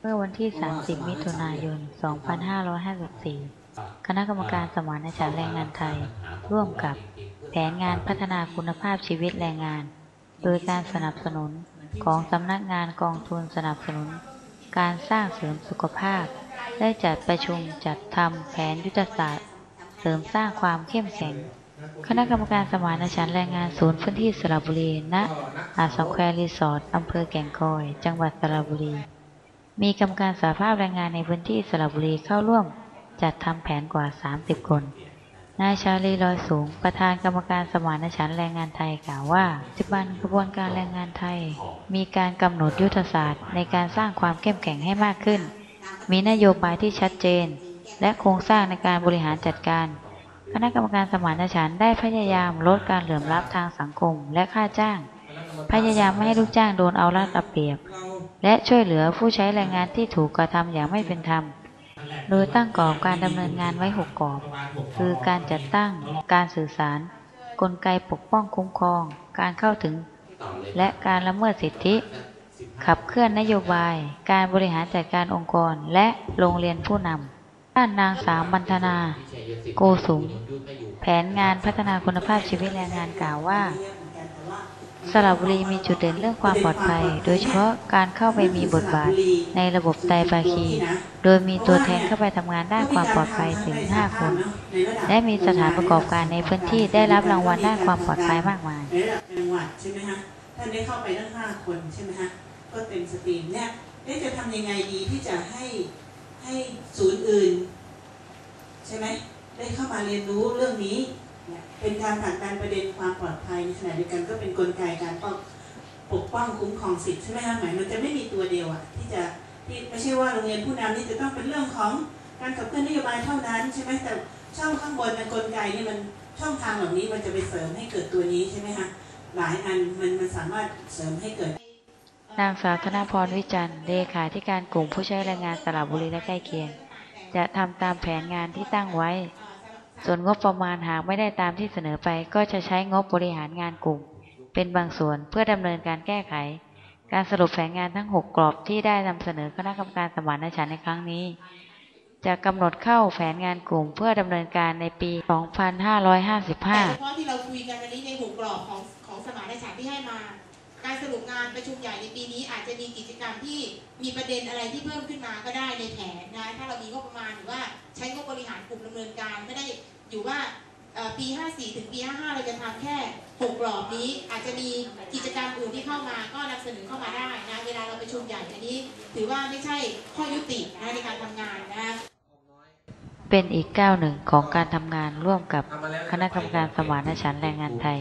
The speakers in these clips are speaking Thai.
เมื่อวันที่ 30 มิถุนายน 2554 คณะกรรมการสมานฉันท์แรงงานไทย ร่วมกับแผนงานพัฒนาคุณภาพชีวิตแรงงาน โดยการสนับสนุนของสำนักงานกองทุนสนับสนุน การสร้างเสริมสุขภาพ ได้จัดประชุมจัดทำแผนยุทธศาสตร์ เสริมสร้างความเข้มแข็ง คณะกรรมการสมานฉันท์แรงงานศูนย์พื้นที่สระบุรีณหาสองแควรีสอร์ทอำเภอแก่งคอย จังหวัดสระบุรี มีกรรมการสาภาพแรงงานในพื้นที่สระบุรีเข้าร่วม จัดทำแผนกว่า 30 คน นายชาลีลอยสูง ประธานกรรมการสมานฉันท์แรงงานไทยกล่าวว่าปัจจุบันกระบวนการแรงงานไทย มีการกำหนดยุทธศาสตร์ ในการสร้างความเข้มแข็งให้มากขึ้น มีนโยบายที่ชัดเจน และโครงสร้างในการบริหารจัดการ คณะกรรมการสมานฉันท์ได้พยายามลดการเหลื่อมล้ำทางสังคมและค่าจ้าง พยายามไม่ให้ลูกจ้างโดนเอารัดเอาเปรียบ และช่วยเหลือผู้ใช้แรงงานที่ถูกกระทำอย่างไม่เป็นธรรม โดยตั้งกรอบการดำเนินงานไว้หกกรอบ คือการจัดตั้ง การสื่อสาร กลไกปกป้องคุ้มครอง การเข้าถึง และการละเมิดสิทธิ ขับเคลื่อนนโยบาย การบริหารจัดการองค์กร และโรงเรียนผู้นำด้านนางสาวบรรธนา โกสุม แผนงานพัฒนาคุณภาพชีวิตแรงงานกล่าวว่า สระบุรีมีจุดเด่นเรื่องความปลอดภัย โดยเฉพาะการเข้าไปมีบทบาทในระบบไตรภาคี โดยมีตัวแทนเข้าไปทำงานด้านความปลอดภัยถึง 5 คน และมีสถานประกอบการในพื้นที่ได้รับรางวัลด้านความปลอดภัยมากมายในระดับจังหวัดใช่ไหมฮะท่านได้เข้าไปตั้งห้าคนใช่ไหมฮะก็เต็มสตรีมเนี่ยเอ๊ะจะทำยังไงดีที่จะให้ให้ศูนย์อื่น ใช่ไหมได้เข้ามาเรียนรู้เรื่องนี้ เป็นการผลักดันประเด็นความปลอดภัยในขณะเดียวกันก็เป็นกลไกการป้องปกป้องคุ้มครองสิทธิ์ใช่ไหมฮะหมายมันจะไม่มีตัวเดียวอะที่จะที่ไม่ใช่ว่าโรงเรียนผู้นำนี่จะต้องเป็นเรื่องของการขับเคลื่อนนโยบายเท่านั้นใช่ไหมแต่ช่องข้างบนในกลไกนี่มันช่องทางเหล่านี้มันจะไปเสริมให้เกิดตัวนี้ใช่ไหมฮะหลายอันมันมันสามารถเสริมให้เกิด นางสาวธนพรวิจันทร์เลขาธิการกลุ่มผู้ใช้แรงงานสระบุรีและใกล้เคียง จะทำตามแผนงานที่ตั้งไว้ ส่วนงบประมาณหากไม่ได้ตามที่เสนอไป ก็จะใช้งบบริหารงานกลุ่ม เป็นบางส่วนเพื่อดำเนินการแก้ไข การสรุปแผนงานทั้ง 6 กรอบที่ได้นำเสนอคณะกรรมการสมานฉันท์ในครั้งนี้ จะกำหนดเข้าแผนงานกลุ่ม เพื่อดำเนินการในปี 2555 เฉพาะที่เราคุยกันวันนี้ในหกกรอบของของสมานฉันท์ที่ให้มา การสรุปงานประชุมใหญ่ในปีนี้อาจจะมีกิจกรรมที่มีประเด็นอะไรที่เพิ่มขึ้นมาก็ได้ในแผนนะมาณหรือว่าใช้งบบ ริหารกลุ่มดำเนินการไม่ได้อยู่ว่าปี 54 ถึงปี 55 เราจะทำแค่หกรอบนี้ อาจจะมีกิจกรรมอื่นที่เข้ามาก็นำเสนอเข้ามาได้นะ เวลาเราประชุมใหญ่อันนี้ ถือว่าไม่ใช่ข้อยุตินะในการทำงานนะเป็นอีกก้าวหนึ่งของการทำงานร่วมกับคณะกรรมการสมานฉันท์แรงงานไทย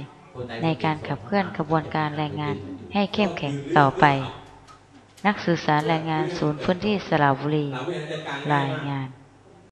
ในการขับเคลื่อนกระบวนการแรงงานให้เข้มแข็งต่อไป นักสื่อสารแรงงานศูนย์พื้นที่สระบุรี รายงาน